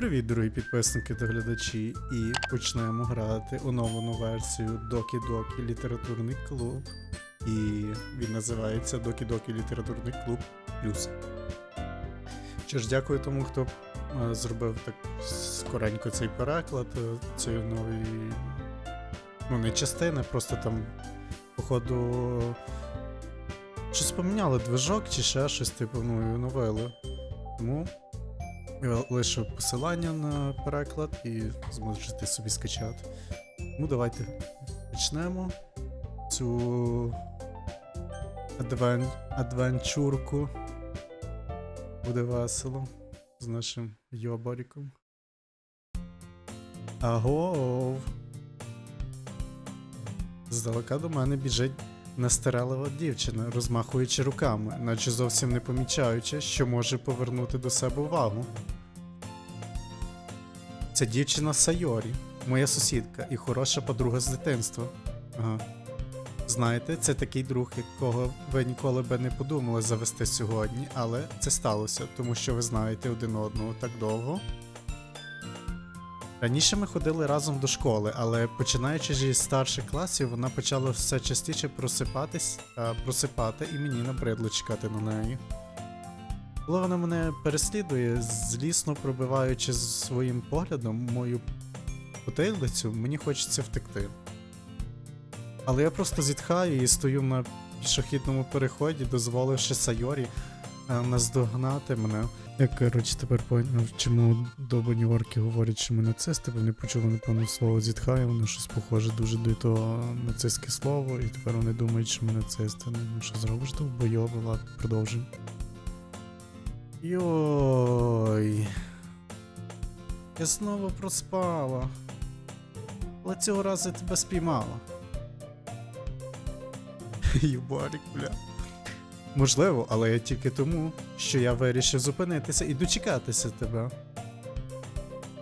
Привіт, дорогі підписники та глядачі, і почнемо грати оновлену версію Докі Докі Літературний клуб. І він називається Докі Докі Літературний клуб Плюс. Що ж, дякую тому, хто е, зробив так скоренько цей переклад е, цієї нової. Ну, не частини, просто там, походу. Щось поміняли движок чи ще щось, типу, ну, і оновили. Тому я лишу посилання на переклад і зможете собі скачати. Ну, давайте почнемо цю адвен... адвенчурку. Буде весело з нашим йобаріком. Агов! Здалека до мене біжить Нестерелева дівчина, розмахуючи руками, наче зовсім не помічаючи, що може повернути до себе увагу. Це дівчина Сайорі, моя сусідка і хороша подруга з дитинства. Ага. Знаєте, це такий друг, якого ви ніколи би не подумали завести сьогодні, але це сталося, тому що ви знаєте один одного так довго. Раніше ми ходили разом до школи, але починаючи зі старших класів, вона почала все частіше просипатись, а, просипати, і мені набридло чекати на неї. Коли вона мене переслідує, злісно пробиваючи своїм поглядом мою потилицю, мені хочеться втекти. Але я просто зітхаю і стою на пішохідному переході, дозволивши Сайорі наздогнати мене. Я, коротше, тепер поняв, чому довбані орки говорять, що ми нацисти, бо вони почули, напевно, слово зітхаю, воно щось похоже дуже до того нацистське слово, і тепер вони думають, що ми нацисти. Ну, що зробиш довбойоби, ладно, продовжуємо. Йой. Я знову проспала. Але цього разу я тебе спіймала. Юбарік, бля. Можливо, але я тільки тому, що я вирішив зупинитися і дочекатися тебе.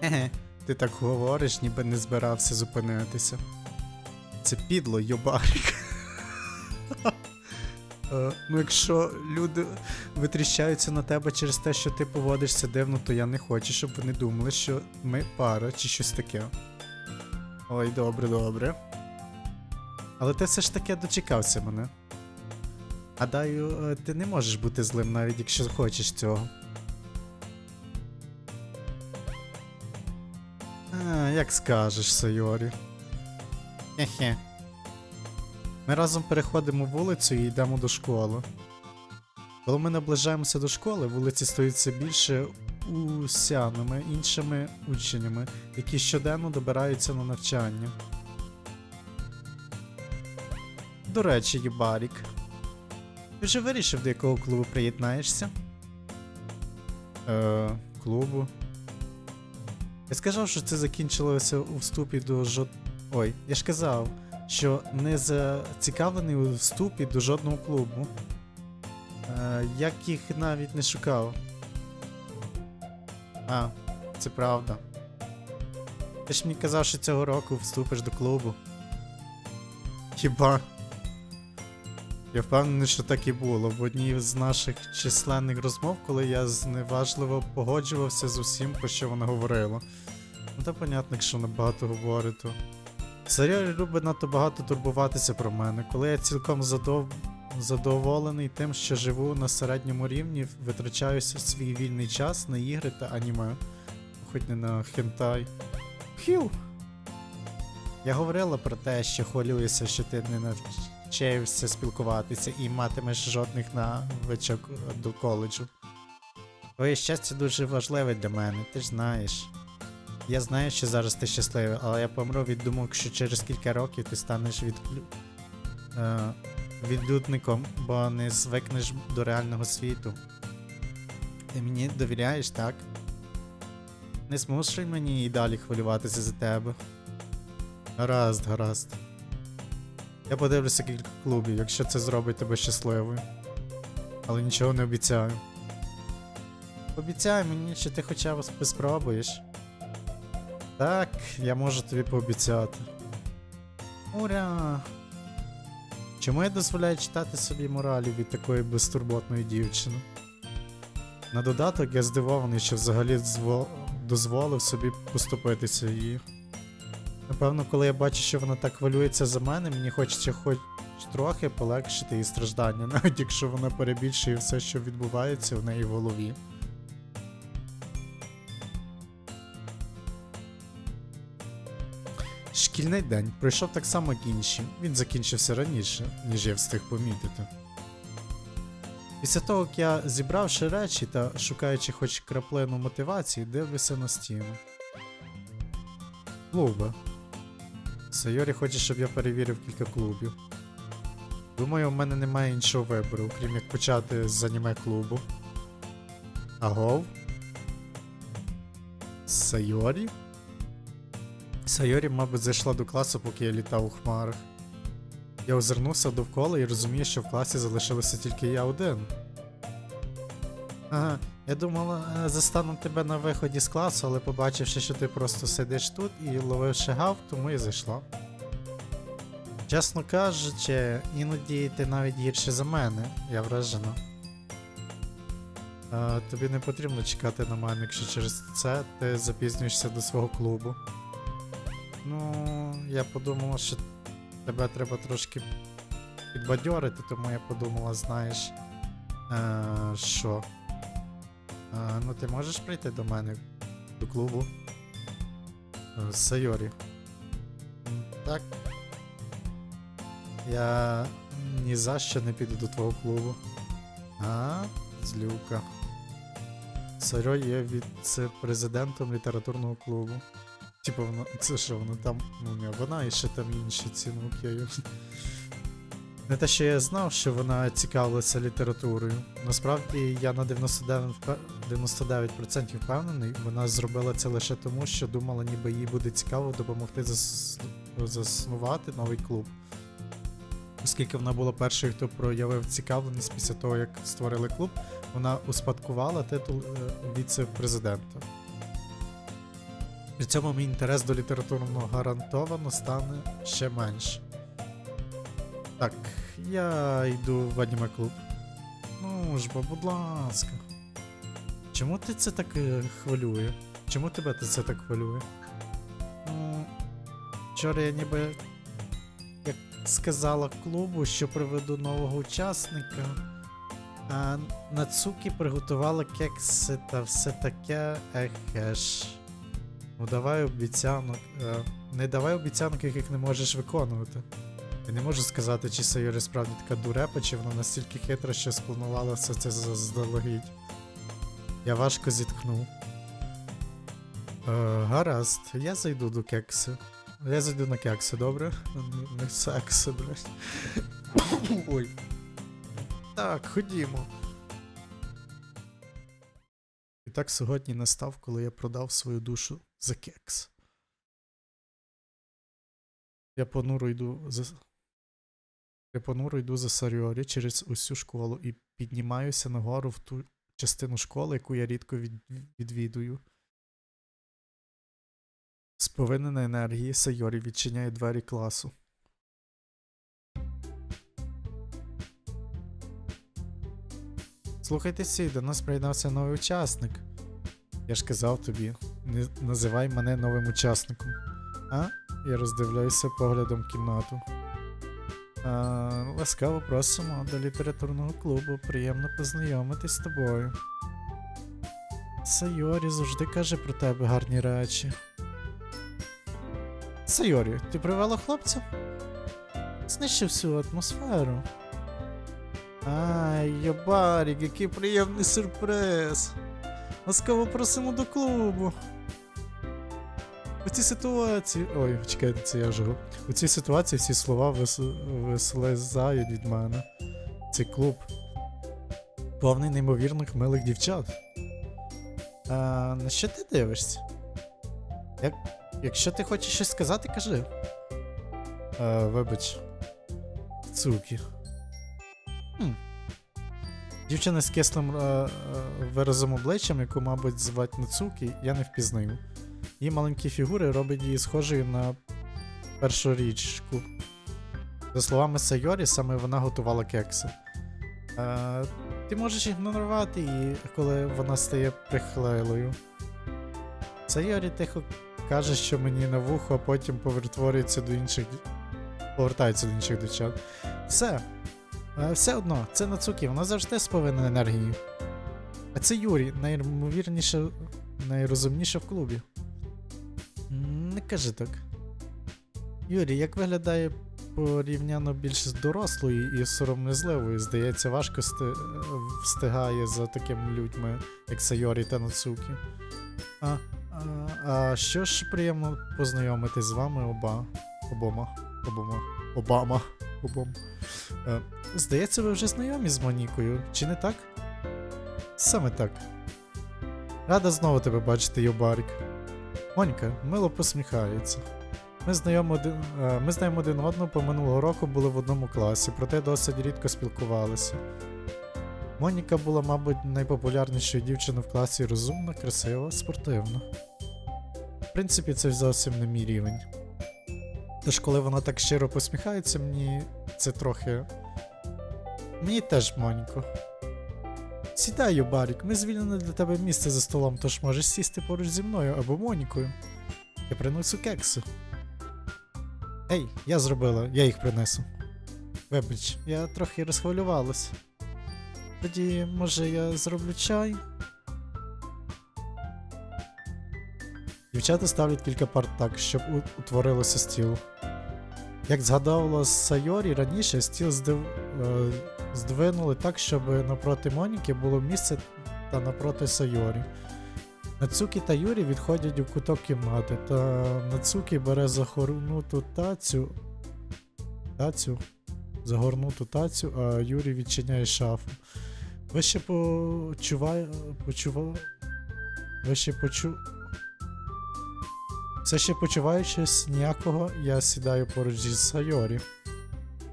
Еге, ти так говориш, ніби не збирався зупинитися. Це підло, йобарік. Е, Ну, якщо люди витріщаються на тебе через те, що ти поводишся дивно, то я не хочу, щоб вони думали, що ми пара чи щось таке. Ой, добре, добре. Але ти все ж таки дочекався мене. Гадаю, е, ти не можеш бути злим, навіть якщо хочеш цього. А, як скажеш, Сайорі. Хе-хе. Ми разом переходимо вулицю і йдемо до школи. Коли ми наближаємося до школи, вулиці стають все більше усяними іншими учнями, які щоденно добираються на навчання. До речі, Юбарік. Ти вже вирішив, до якого клубу приєднаєшся? Е, клубу. Я сказав, що це закінчилося у вступі до жод... Ой, я ж казав, що не зацікавлений у вступі до жодного клубу. Е, як їх навіть не шукав. А, це правда. Ти ж мені казав, що цього року вступиш до клубу. Хіба? Я впевнений, що так і було. В одній з наших численних розмов, коли я зневажливо погоджувався з усім, про що вона говорила. Ну та понятно, якщо набагато говорить, то. Саріорі любить надто багато турбуватися про мене, коли я цілком задов... задоволений тим, що живу на середньому рівні, витрачаюся свій вільний час на ігри та аніме. Хоч не на хентай. Хіу! Я говорила про те, що хвилююся, що ти не навчився спілкуватися і матимеш жодних навичок до коледжу. Твоє щастя дуже важливе для мене, ти ж знаєш. Я знаю, що зараз ти щасливий, але я помру від думок, що через кілька років ти станеш відклю... е... відлюдником, бо не звикнеш до реального світу. Ти мені довіряєш, так? Не змушуй мені і далі хвилюватися за тебе. Гаразд, гаразд. Я подивлюся кілька клубів, якщо це зробить тебе щасливою. Але нічого не обіцяю. Обіцяй мені, що ти хоча б спробуєш. Так, я можу тобі пообіцяти. Ура! Чому я дозволяю читати собі моралі від такої безтурботної дівчини? На додаток я здивований, що взагалі дозволив собі поступитися її. Напевно, коли я бачу, що вона так хвилюється за мене, мені хочеться хоч трохи полегшити її страждання, навіть якщо вона перебільшує все, що відбувається в неї в голові. Шкільний день пройшов так само як інші. Він закінчився раніше, ніж я встиг помітити. Після того, як я зібравши речі та шукаючи хоч краплину мотивації, дивлюся на стіну. Клуби. Сайорі хоче, щоб я перевірив кілька клубів. Думаю, в мене немає іншого вибору, крім як почати з аніме клубу. Агов? Сайорі? Сайорі, мабуть, зайшла до класу, поки я літав у хмарах. Я озирнувся довкола і розумію, що в класі залишилося тільки я один. Ага, я думала, е, застану тебе на виході з класу, але побачивши, що ти просто сидиш тут і ловивши гав, тому і зайшла. Чесно кажучи, іноді ти навіть гірше за мене, я вражена. А, тобі не потрібно чекати на мене, якщо через це ти запізнюєшся до свого клубу. Ну, я подумала, що тебе треба трошки підбадьорити, тому я подумала, знаєш, е, що. Е, ну, ти можеш прийти до мене до клубу? Е, Сайорі. Так. Я ні за що не піду до твого клубу. А, злюка. Сайо є віце-президентом літературного клубу. Типа вона. Це що вона там. Ну не вона і ще там інші ці ну. Не те, що я знав, що вона цікавилася літературою. Насправді я на 99%, впе- 99% впевнений, вона зробила це лише тому, що думала, ніби їй буде цікаво допомогти зас... заснувати новий клуб. Оскільки вона була першою, хто проявив цікавленість після того, як створили клуб, вона успадкувала титул е, віце-президента. При цьому мій інтерес до літературного гарантовано стане ще менше. Так, я йду в аніме клуб. Ну ж бо, будь ласка. Чому ти це так е, хвилює? Чому тебе це так хвилює? Вчора я ніби як сказала клубу, що приведу нового учасника. А Нацуки приготувала кекси та все таке ехеш. Ну давай обіцянок. Е, не давай обіцянок, яких не можеш виконувати. Я не можу сказати, чи Сайорі справді така дурепа, чи вона настільки хитра, що спланувала все це заздалегідь. Я важко зітхнув. Е, гаразд, я зайду до кекси. Я зайду на кекси, добре? Не, секси, блядь. Ой. Так, ходімо. І так сьогодні настав, коли я продав свою душу за кекс. Я понуро йду за. Я понуро йду за Саріорі через усю школу і піднімаюся нагору в ту частину школи, яку я рідко від... відвідую. Сповинена енергії, Сайорі відчиняє двері класу. Слухайте сі, до нас приєднався новий учасник. Я ж казав тобі, не називай мене новим учасником. А? Я роздивляюся поглядом кімнату. Ласкаво просимо до літературного клубу. Приємно познайомитись з тобою. Сайорі завжди каже про тебе гарні речі. Сайорі, ти привела хлопця? Знищив всю атмосферу. Ай, Йобарік, який приємний сюрприз. Ласкаво просимо до клубу. У цій ситуації. Ой, чекайте, це я живу. У цій ситуації всі слова вис... вислизають від мене. Цей клуб. Повний неймовірних милих дівчат. А, на що ти дивишся? Як... Якщо ти хочеш щось сказати, кажи. А, вибач. Цукі. Хм. Дівчина з кислим е, е, виразом обличчям, яку, мабуть, звать Нацукі, я не впізнаю. Її маленькі фігури роблять її схожою на першорічку. За словами Сайорі, саме вона готувала кекси. Е, ти можеш ігнорувати її, коли вона стає прихлилою. Сайорі тихо каже, що мені на вухо, а потім повертворюється до інших. повертається до інших дівчат. Все. Е, Все одно, це Нацукі, вона завжди сповинна енергії. А це Юрій, найімовірніше, найрозумніше в клубі. Кажи так. Юрій, як виглядає порівняно більш дорослою і сором'язливою, здається, важко встигає за такими людьми, як Сайорі та Нацукі. А, а, а що ж приємно познайомитись з вами оба. Обома. Обома. Обама. Обом. Е, здається, ви вже знайомі з Монікою, чи не так? Саме так. Рада знову тебе бачити, Йобарик. Монька мило посміхається. Ми знаємо один, е, ми знаємо один одного, по минулого року були в одному класі, проте досить рідко спілкувалися. Моніка була, мабуть, найпопулярнішою дівчиною в класі розумна, красива, спортивна. В принципі, це зовсім не мій рівень. Тож, коли вона так щиро посміхається, мені це трохи. Мені теж Моніко. Сідай, Юбарік, ми звільнили для тебе місце за столом, тож можеш сісти поруч зі мною або Монікою. Я принесу кекси. Ей, я зробила, я їх принесу. Вибач, я трохи розхвилювалась. Тоді, може, я зроблю чай? Дівчата ставлять кілька пар так, щоб утворилося стіл. Як згадувала Сайорі раніше, стіл здив... здвинули так, щоб напроти Моніки було місце та напроти Сайорі. Нацукі та Юрі відходять у куток кімнати, та Нацукі бере загорнуту тацю. Тацю. Загорнуту тацю, а Юрій відчиняє шафу. Ви ще почуває. Почува... Ви ще почу. Все ще почуваючись ніякого, я сідаю поруч зі Сайорі.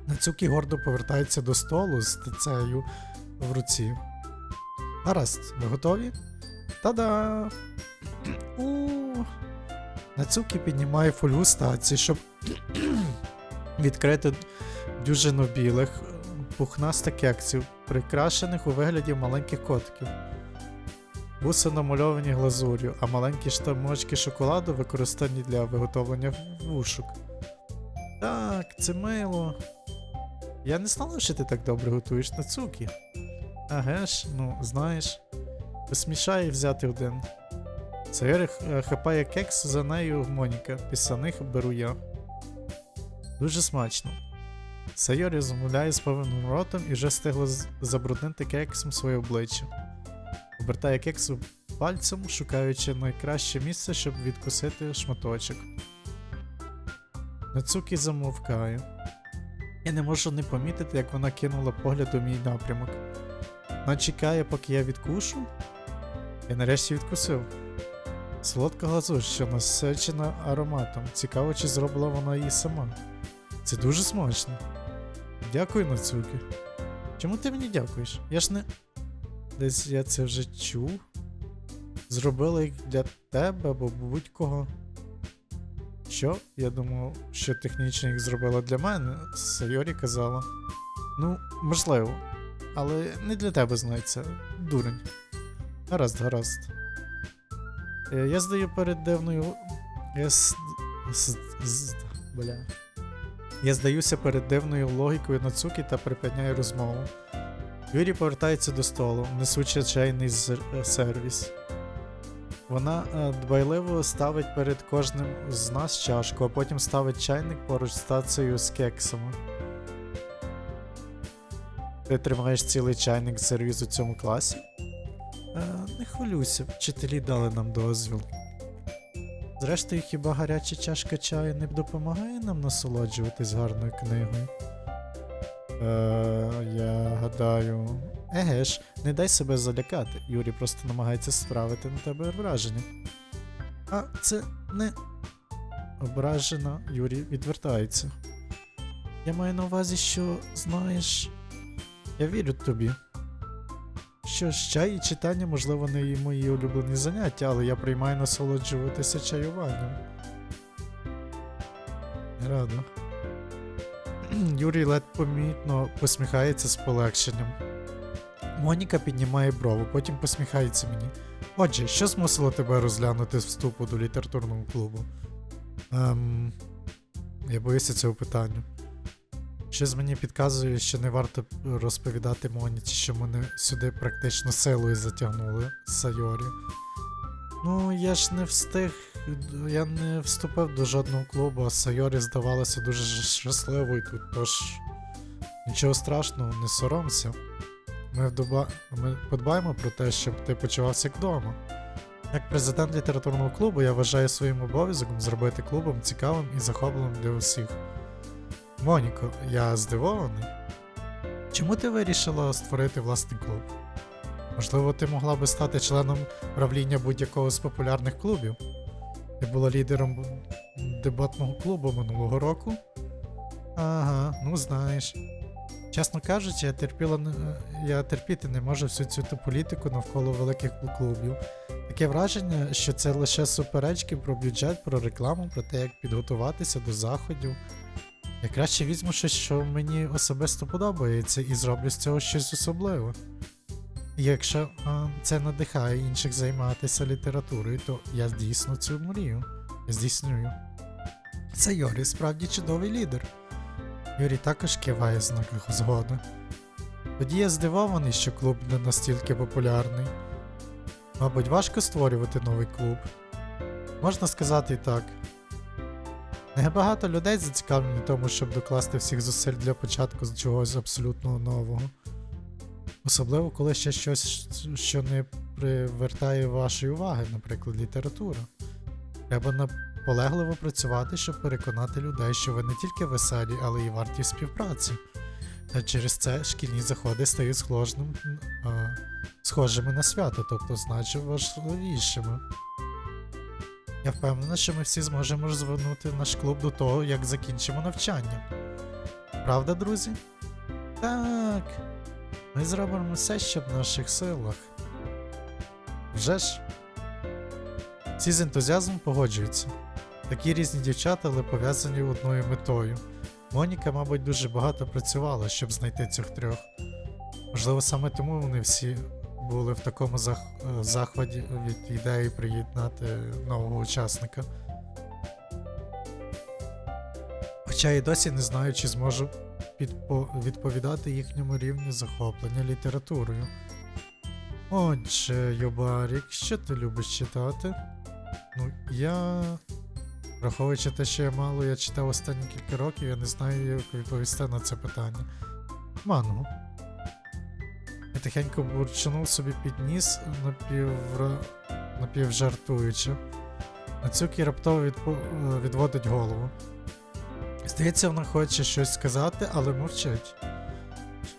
Нацукі гордо повертається до столу з тицею в руці. Гаразд, ви готові? Та-да! У. Нацукі піднімає фольгу з таці, щоб відкрити дюжину білих пухнастих кексів, прикрашених у вигляді маленьких котиків. Вуси намальовані глазур'ю, а маленькі штамочки шоколаду використані для виготовлення вушок. Так, це мило. Я не знала, що ти так добре готуєш Нацукі. Аге ж, ну, знаєш. Посмішає взяти один. Сайори хапає кекс за нею Моніка, після них беру я. Дуже смачно. Сайорі замовляє з повним ротом і вже встигла забруднити кексом своє обличчя. Обертає кексу пальцем, шукаючи найкраще місце, щоб відкусити шматочок. Нацукі замовкає. Я не можу не помітити, як вона кинула погляд у мій напрямок. Вона чекає, поки я відкушу. Я нарешті відкусив. Солодка глазур, що насичена ароматом. Цікаво, чи зробила вона її сама. Це дуже смачно. Дякую, Нацуки. Чому ти мені дякуєш? Я ж не. Десь я це вже чув. Зробила їх для тебе або будь-кого. Що? Я думав, що технічно їх зробила для мене. Сайорі казала. Ну, можливо. Але не для тебе знається, дурень. Гаразд, гаразд. Е, Я здаю перед дивною. Я с... с... з- Бля. Я здаюся перед дивною логікою Нацуки та припиняю розмову. Юрій повертається до столу, несучи чайний з- е, сервіс. Вона е, дбайливо ставить перед кожним з нас чашку, а потім ставить чайник поруч з тацею з кексами. Ти тримаєш цілий чайник сервіз у цьому класі? Е, не хвилюйся, вчителі дали нам дозвіл. Зрештою, хіба гаряча чашка чаю не допомагає нам насолоджуватись гарною книгою? Е, я гадаю. Еге ж, не дай себе залякати. Юрій просто намагається справити на тебе враження. А це не. Ображена, Юрій відвертається. Я маю на увазі, що, знаєш, я вірю тобі. Що ж, чай і читання, можливо, не і мої улюблені заняття, але я приймаю насолоджуватися чаюванням. Радо. Юрій ледь помітно посміхається з полегшенням. Моніка піднімає брову, потім посміхається мені. Отже, що змусило тебе розглянути з вступу до літературного клубу? Ем, я боюся цього питання. Щось мені підказує, що не варто розповідати Моніці, що мене сюди практично силою затягнули з Сайорі. Ну, я ж не встиг. Я не вступив до жодного клубу, а Сайорі здавалося дуже щасливою тут, тож нічого страшного, не соромся. Ми, вдоба... Ми подбаємо про те, щоб ти почувався як вдома. Як президент літературного клубу, я вважаю своїм обов'язком зробити клубом цікавим і захопливим для усіх. Моніко, я здивований. Чому ти вирішила створити власний клуб? Можливо, ти могла би стати членом правління будь-якого з популярних клубів? Ти була лідером дебатного клубу минулого року? Ага, ну знаєш. Чесно кажучи, я терпіла я терпіти не можу всю цю ту політику навколо великих клубів. Таке враження, що це лише суперечки про бюджет, про рекламу, про те, як підготуватися до заходів. Я краще візьму щось, що мені особисто подобається, і зроблю з цього щось особливе. Якщо а, це надихає інших займатися літературою, то я дійсно цю мрію. Здійснюю. Це Йорі справді чудовий лідер. Юрій також киває в знаках згоди. Тоді я здивований, що клуб не настільки популярний. Мабуть, важко створювати новий клуб. Можна сказати і так. Небагато людей зацікавлені тому, щоб докласти всіх зусиль для початку чогось абсолютно нового. Особливо, коли ще щось, що не привертає вашої уваги, наприклад, література. Треба наполегливо працювати, щоб переконати людей, що ви не тільки веселі, але й варті співпраці. Та через це шкільні заходи стають схожим, а, схожими на свято, тобто значно важливішими. Я впевнена, що ми всі зможемо розвернути наш клуб до того, як закінчимо навчання. Правда, друзі? Так. Ми зробимо все, що в наших силах. Вже ж. Всі з ентузіазмом погоджуються. Такі різні дівчата, але пов'язані одною метою. Моніка, мабуть, дуже багато працювала, щоб знайти цих трьох. Можливо, саме тому вони всі були в такому зах... е, захваті від ідеї приєднати нового учасника. Хоча і досі не знаю, чи зможу. Відповідати їхньому рівню захоплення літературою. Отже, Йобарік, що ти любиш читати? Ну, я. Враховуючи те, що я мало я читав останні кілька років, я не знаю, як відповісти на це питання. Мангу. Я тихенько бурчанув собі під ніс, напівра... напівжартуючи. Нацюкі раптово відпо... е, відводить голову. Здається, вона хоче щось сказати, але мовчить.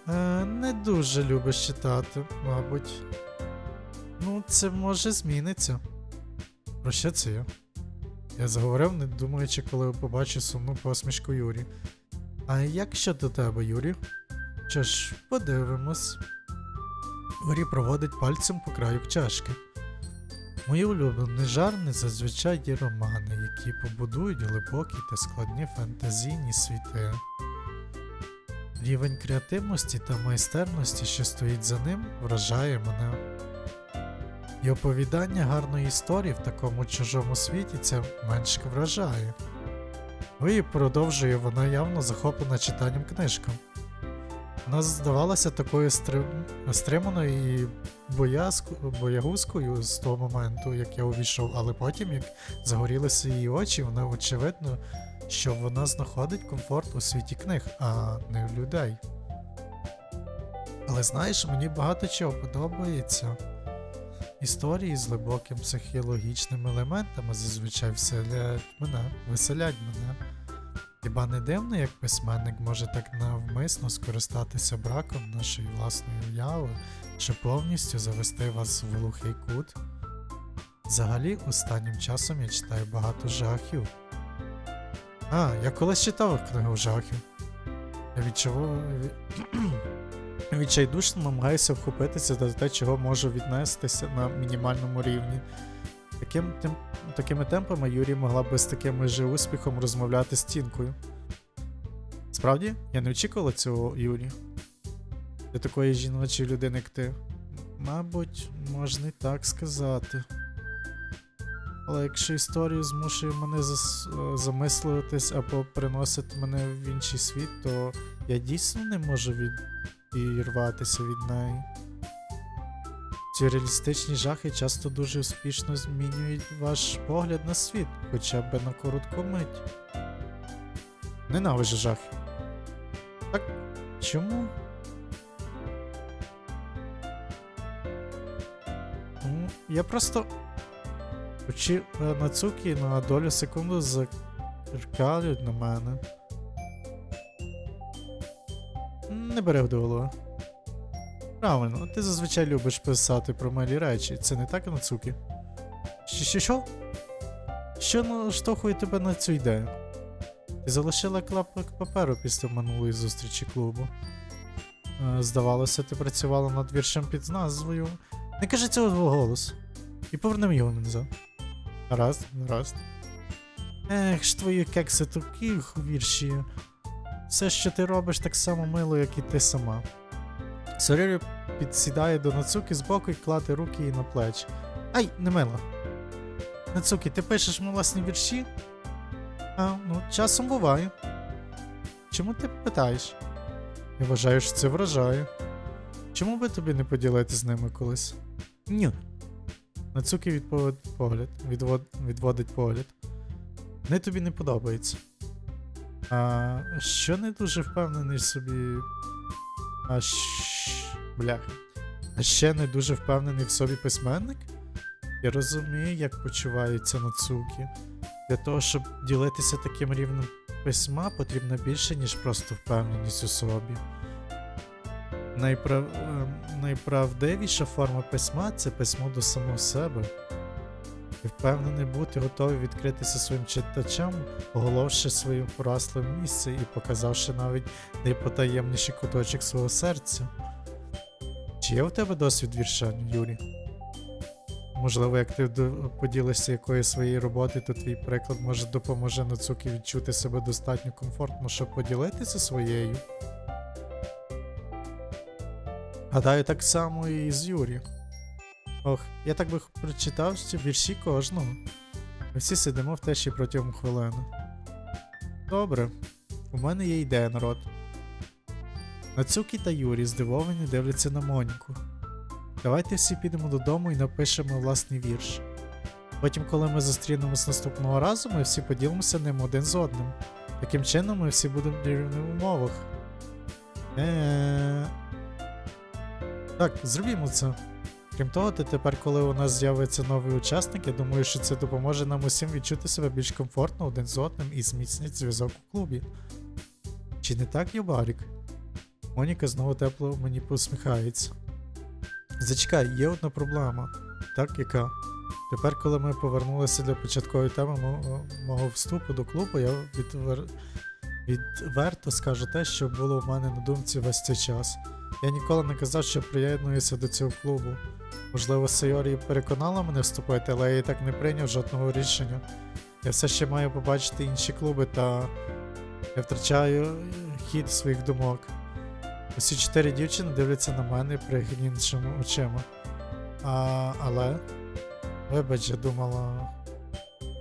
Е, не дуже любиш читати, мабуть. Ну, це може зміниться. Про що це я? Я заговорив, не думаючи, коли побачив сумну посмішку Юрі. А як щодо тебе, Юрі? Що ж, подивимось. Юрій проводить пальцем по краю чашки. Мої улюблені жарни зазвичай є романи, які побудують глибокі та складні фантазійні світи. Рівень креативності та майстерності, що стоїть за ним, вражає мене. І оповідання гарної історії в такому чужому світі це менш вражає. І продовжує вона явно захоплена читанням книжкам. Вона здавалася такою стрим... стриманою і боягузкою з того моменту, як я увійшов, але потім, як загорілися її очі, вона очевидно, що вона знаходить комфорт у світі книг, а не в людей. Але знаєш, мені багато чого подобається. Історії з глибоким психологічними елементами зазвичай веселять мене, веселять мене. Хіба не дивно, як письменник може так навмисно скористатися браком нашої власної уяви, щоб повністю завести вас в глухий кут? Взагалі, останнім часом я читаю багато жахів. А, я колись читав книгу жахів. Я відчував. Відчайдушно намагаюся вхопитися до те, чого можу віднестися на мінімальному рівні. Таким, тим, такими темпами Юрій могла б з таким же успіхом розмовляти з стінкою. Справді, я не очікувала цього, Юрі. Для такої жіночої людини, як ти. Мабуть, можна і так сказати. Але якщо історія змушує мене зас... е, замислюватись або приносить мене в інший світ, то я дійсно не можу від... і від неї. Ці реалістичні жахи часто дуже успішно змінюють ваш погляд на світ, хоча б на коротку мить. Ненавиджу жахи. Так чому? Ну, я просто очі е, Нацукі на долю секунду закалюють на мене. Не бери до голови. Правильно, ти зазвичай любиш писати про милі речі. Це не так, Нацукі? Що, що, що? Що наштовхує тебе на цю ідею? Ти залишила клапок паперу після минулої зустрічі клубу. Е, Здавалося, ти працювала над віршем під назвою. Не кажи цього голос. І повернемо його назад. Гаразд, гаразд. Ех ж твої кекси такі у вірші. Все, що ти робиш, так само мило, як і ти сама. Сорірі підсідає до Нацуки збоку і кладе руки їй на плечі. Ай, не мило. Нацуки, ти пишеш власні вірші? А, ну, часом буває. Чому ти питаєш? Я вважаю, що це вражає. Чому би тобі не поділити з ними колись? Ні. Нацуки відповідь погляд, відвод, відводить погляд. Не тобі не подобається. А що не дуже впевнений собі. А щ... Бляха. А ще не дуже впевнений в собі письменник? Я розумію, як почувається Нацуки. Для того, щоб ділитися таким рівнем письма, потрібно більше, ніж просто впевненість у собі. Найправ... ем, Найправдивіша форма письма це письмо до самого себе. І впевнений бути готовий відкритися своїм читачам, оголовши своє поросле місце і показавши навіть найпотаємніший куточок свого серця. Чи є у тебе досвід віршання, Юрій? Можливо, як ти поділишся якоюсь своєї роботи, то твій приклад може допоможе Нацуки відчути себе достатньо комфортно, щоб поділитися своєю. Гадаю, так само і з Юрієм. Ох, я так би прочитав що вірші кожного. Ми всі сидимо в тиші протягом хвилини. Добре, у мене є ідея, народ. Нацукі та Юрій здивовані дивляться на Моніку. Давайте всі підемо додому і напишемо власний вірш. Потім, коли ми зустрінемось наступного разу, ми всі поділимося ним один з одним. Таким чином ми всі будемо в рівних умовах. Е. Так, зробімо це. Крім того, ти тепер, коли у нас з'явиться новий учасник, я думаю, що це допоможе нам усім відчути себе більш комфортно один з одним і зміцнить зв'язок у клубі. Чи не так, Юбарік? Моніка знову тепло мені посміхається. Зачекай, є одна проблема. Так, яка? Тепер, коли ми повернулися до початкової теми мого, вступу до клубу, я відвер... відверто скажу те, що було в мене на думці весь цей час. Я ніколи не казав, що приєднуюся до цього клубу. Можливо, Сайорі переконала мене вступити, але я і так не прийняв жодного рішення. Я все ще маю побачити інші клуби та я втрачаю хід своїх думок. Усі чотири дівчини дивляться на мене пригніченими очима. А, але. Вибач, я думала.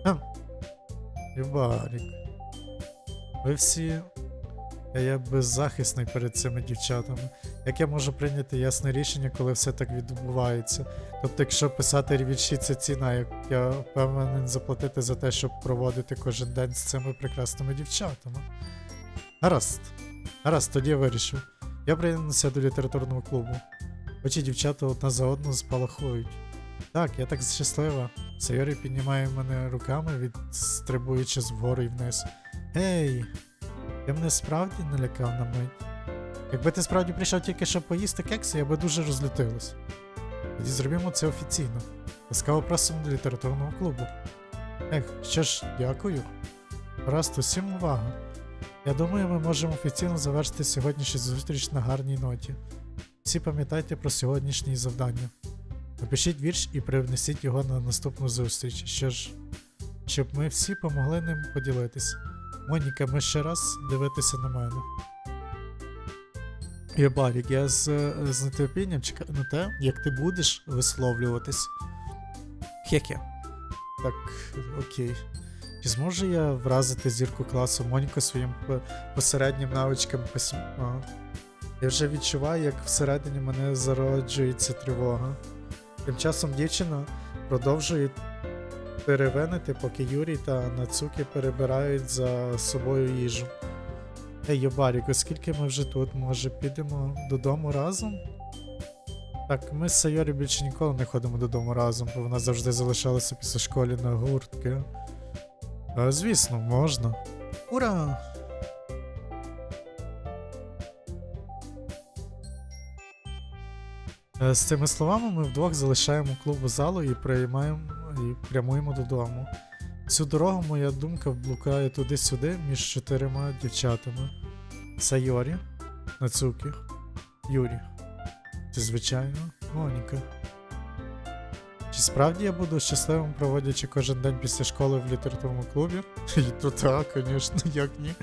Хм. Ви всі. Я беззахисний перед цими дівчатами. Як я можу прийняти ясне рішення, коли все так відбувається? Тобто, якщо писати вірші це ціна, як я впевнений заплатити за те, щоб проводити кожен день з цими прекрасними дівчатами. Гаразд. Гаразд, тоді вирішив. Я приєднався до літературного клубу. Очі дівчата одна за одну спалахують. Так, я так щаслива. Сайорі піднімає мене руками, відстрибуючи вгору і вниз. Гей! Ти мене справді налякав на мить. Якби ти справді прийшов тільки щоб поїсти кекси, я би дуже розлютилась. Тоді зробімо це офіційно. Ласкаво просимо до літературного клубу. Ех, що ж, дякую. Просто усім увага. Я думаю, ми можемо офіційно завершити сьогоднішню зустріч на гарній ноті. Всі пам'ятайте про сьогоднішні завдання. Напишіть вірш і привнесіть його на наступну зустріч. Що ж, щоб ми всі помогли ним поділитися. Моніка, ми ще раз дивитися на мене. Я Барік, я з, з нетерпінням чекаю на те, як ти будеш висловлюватись. Хеке. Так, окей. Чи зможу я вразити зірку класу Моніку своїм посереднім навичкам письма? Я вже відчуваю, як всередині мене зароджується тривога. Тим часом дівчина продовжує перевинити, поки Юрій та Нацуки перебирають за собою їжу. Ей, Йобарік, оскільки ми вже тут, може підемо додому разом? Так, ми з Сайорі більше ніколи не ходимо додому разом, бо вона завжди залишалася після школи на гуртки. А, звісно, можна. Ура! Е, З цими словами ми вдвох залишаємо клубу залу і приймаємо і прямуємо додому. Всю дорогу моя думка блукає туди-сюди між чотирма дівчатами: Сайорі, Нацукі, Юрі. Це звичайно, Моніка. Чи справді я буду щасливим, проводячи кожен день після школи в літературному клубі? І то так, звісно, як ні.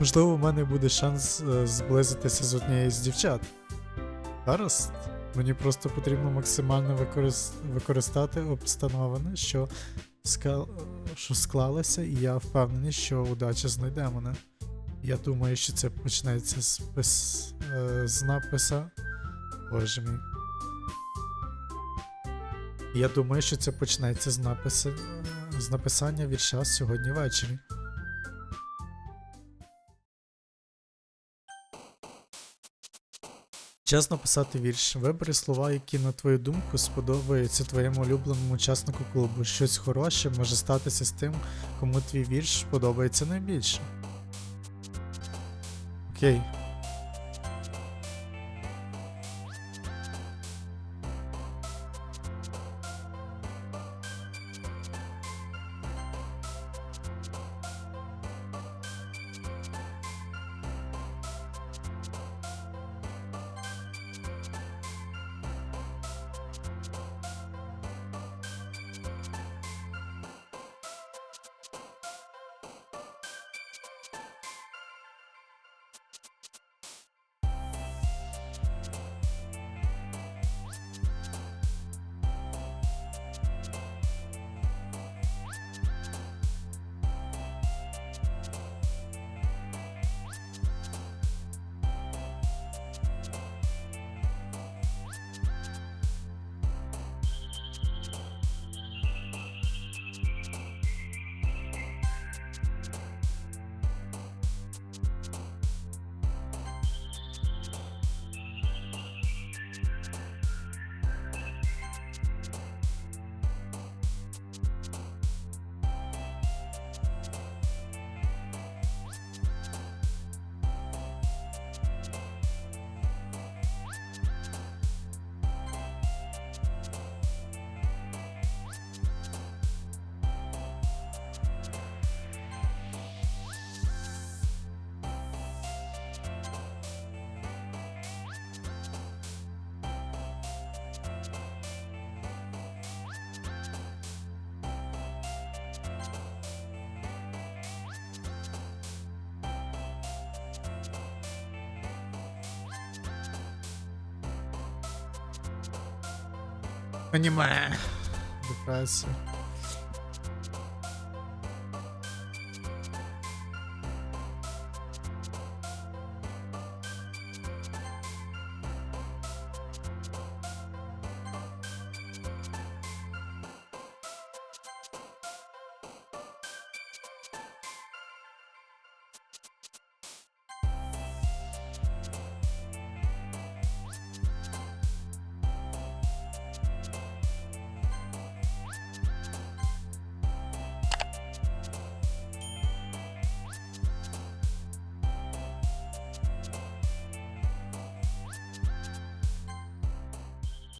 Можливо, у мене буде шанс е, зблизитися з однією з дівчат. Гаразд. Мені просто потрібно максимально використ... використати обстановини, що, ска... що склалися, і я впевнений, що удача знайде мене. Я думаю, що це почнеться з, пис... е, з написа. Боже мій. Я думаю, що це почнеться з написи... е, з написання вірша сьогодні ввечері. Час написати вірш. Вибери слова, які, на твою думку, сподобаються твоєму улюбленому учаснику клубу. Щось хороше може статися з тим, кому твій вірш подобається найбільше. Окей. Аніме. Депресія.